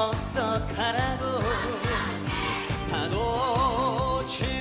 어떡하라고. 다놓지